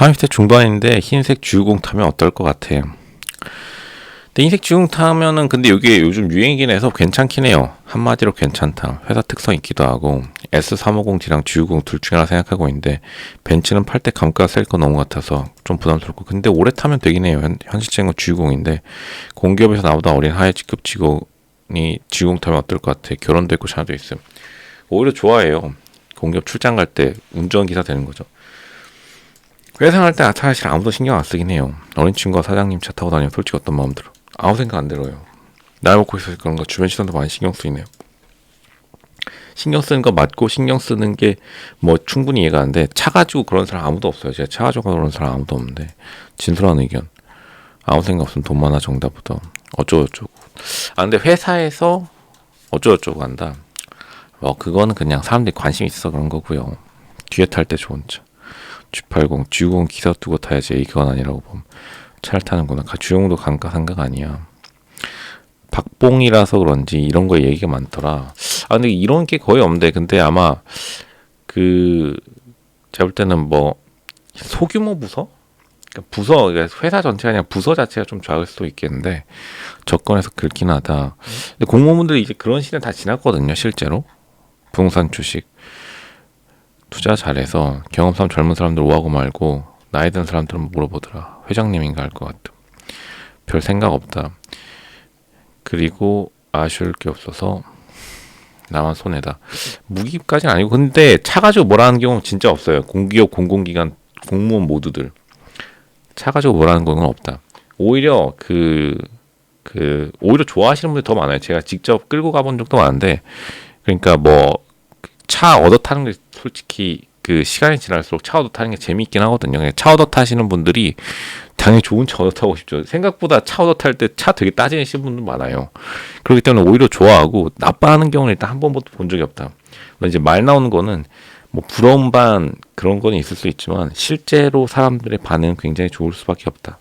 30대 중반인데 흰색 주유공 타면 어떨 것 같아? 근데 흰색 주유공 타면은 근데 이게 요즘 유행이긴 해서 괜찮긴 해요. 한마디로 괜찮다. 회사 특성 있기도 하고 S350D랑 주유공 둘 중에 하나 생각하고 있는데 벤츠는 팔 때 감가 셀거 너무 같아서 좀 부담스럽고 근데 오래 타면 되긴 해요. 현, 현실적인 건 주유공인데 공기업에서 나보다 어린 하이직급 직원이 주유공 타면 어떨 것 같아? 결혼도 있고 자녀도 있음. 오히려 좋아해요. 공기업 출장 갈 때 운전기사 되는 거죠. 갈때 사실 아무도 신경 안 쓰긴 해요. 어린 친구가 사장님 차 타고 다니면 솔직히 어떤 마음 들어? 아무 생각 안 들어요. 나이 먹고 있어서 그런가 주변 시선도 많이 신경 쓰이네요. 신경 쓰는 거 맞고 신경 쓰는 게 뭐 충분히 이해가 안 돼. 차 가지고 그런 사람 아무도 없어요. 제가 차 가지고 그런 사람 아무도 없는데 진솔한 의견. 아무 생각 없으면 돈 많아 정답부터 어쩌고저쩌고. 아 근데 회사에서 어쩌고저쩌고 한다. 어 그거는 그냥 사람들이 관심 있어서 그런 거고요. 뒤에 탈 때 좋은 차. G80, G60 기사 두고 타야지 이건 아니라고 봄. 차를 타는구나. 가- 주용도 감가 상가가 아니야. 박봉이라서 그런지 이런 거 얘기가 많더라. 아 근데 이런 게 거의 없는데 근데 아마 그 제가 볼 때는 뭐 소규모 부서 그러니까 부서 그러니까 회사 전체가 아니라 부서 자체가 좀 작을 수도 있겠는데 접근해서 긁긴 하다. 근데 공무원분들이 이제 그런 시대 다 지났거든요 실제로 부동산 주식 투자 잘해서 경험상 젊은 사람들 오하고 말고 나이 든 사람들은 물어보더라. 회장님인가 할 것 같아. 별 생각 없다. 그리고 아쉬울 게 없어서 나만 손해다. 무기까지는 아니고 근데 차 가지고 뭐라는 경우는 진짜 없어요. 공기업 공공기관 공무원 모두들 차 가지고 뭐라는 건 없다. 오히려 그 그 오히려 좋아하시는 분들이 더 많아요. 제가 직접 끌고 가본 적도 많은데 그러니까 뭐 차 얻어 타는 게 솔직히 그 시간이 지날수록 차 얻어 타는 게 재미있긴 하거든요. 그냥 차 얻어 타시는 분들이 당연히 좋은 차 얻어 타고 싶죠. 생각보다 차 얻어 탈때 차 되게 따지시는 분들 많아요. 그렇기 때문에 오히려 좋아하고 나빠하는 경우는 일단 한 번도 본 적이 없다. 이제 말 나오는 거는 뭐 부러움 반 그런 건 있을 수 있지만 실제로 사람들의 반응은 굉장히 좋을 수밖에 없다.